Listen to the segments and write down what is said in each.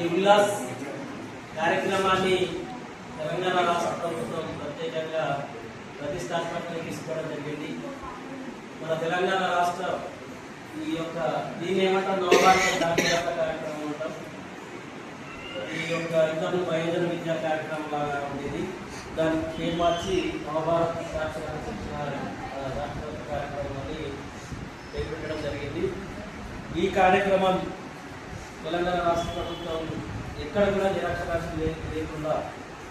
ఈ ఉల్లాస్ కార్యక్రమాన్ని తెలంగాణ రాష్ట్ర ప్రభుత్వం ప్రత్యేకంగా ప్రతిష్టాత్మకంగా తీసుకోవడం జరిగింది. మన తెలంగాణ రాష్ట్ర ఈ యొక్క దీని ఏమంటాం నవభారత జాతీయత కార్యక్రమం అంటాం. ఈ యొక్క ఇంతకు వయోజన విద్యా కార్యక్రమం లాగా ఉండేది. దానికి పేరు మార్చి నవభారత సాక్షరత రాష్ట్ర కార్యక్రమం అని పేరు పెట్టడం జరిగింది. ఈ కార్యక్రమం తెలంగాణ రాష్ట్ర ప్రభుత్వం ఎక్కడ కూడా నిరక్షరాస్యం లేకుండా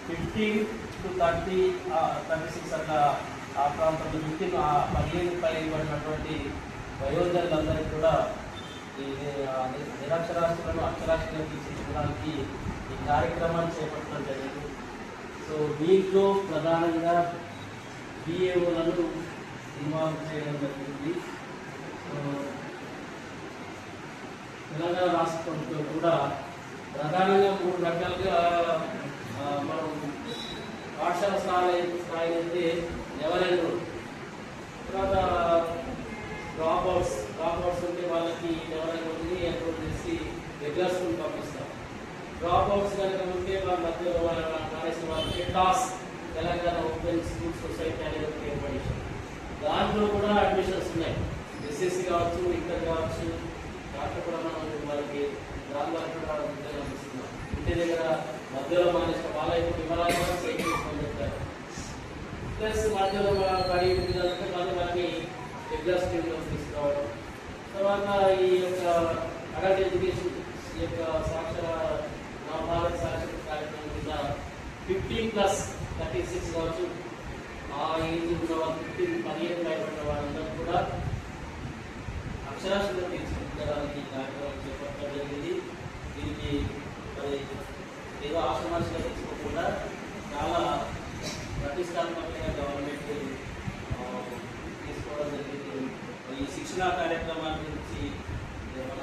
fifteen to thirty thirty six అట్లా ఆ ప్రాంతంలో ఫిఫ్టీన్ పదిహేను పై పడినటువంటి వయోజనులందరికీ కూడా ఈ ఆ, అక్షరాస్తులను తీసుకోవడానికి తీర్చిదిద్దడానికి ఈ కార్యక్రమాన్ని చేపట్టడం జరిగింది. సో దీంట్లో ప్రధానంగా బిఏఓలను ఇన్వాల్వ్ చేయడం జరిగింది. సో, తెలంగాణ రాష్ట్ర ప్రభుత్వం కూడా ప్రధానంగా మూడు రకాలుగా మనం పాఠశాల స్థాయి స్థాయి అయితే ఎవరైనా తర్వాత డ్రాప్ అవుట్స్ డ్రాప్ అవుట్స్ ఉంటే వాళ్ళకి ఎవరైనా ఉంది ఎన్రోల్ చేసి రెగ్యులర్ స్కూల్ పంపిస్తాం డ్రాప్ అవుట్స్ కనుక ఉంటే వాళ్ళ మధ్యలో వాళ్ళ మానేసిన వాళ్ళకి TOSS Telangana open school society అనేది ఒకటి ఏర్పడేసాం దాంట్లో కూడా అడ్మిషన్స్ ఉన్నాయి. ఎస్ఎస్సి కావచ్చు ఇంటర్ కావచ్చు దాంట్లో అనేది వాళ్ళకి దాని వరకు ఇంటి దగ్గర మధ్యలో మానేసిన వాళ్ళ ఇప్పుడు వివరాలు కూడా సేకరించమని చెప్తారు ప్లస్ మధ్యలో మన బడి మళ్ళీ తీసుకురావడం తర్వాత ఈ యొక్క అడల్ట్ ఎడ్యుకేషన్ ఈ యొక్క సాక్షర నా సాక్షర కార్యక్రమం కింద ఫిఫ్టీన్ ప్లస్ థర్టీ సిక్స్ కావచ్చు ఆ ఏజ్ ఉన్న వాళ్ళు ఫిఫ్టీన్ పదిహేను పైబడిన వాళ్ళందరూ కూడా అక్షరాస్యత తీర్చిదిద్దడానికి ఈ కార్యక్రమం చేపట్టడం జరిగింది. దీనికి మరి ఏదో ఆశ్రమాలుగా తీసుకోకుండా చాలా ప్రతిష్టాత్మకంగా గవర్నమెంట్ తీసుకోవడం జరిగింది. ఈ శిక్షణా కార్యక్రమాల గురించి మన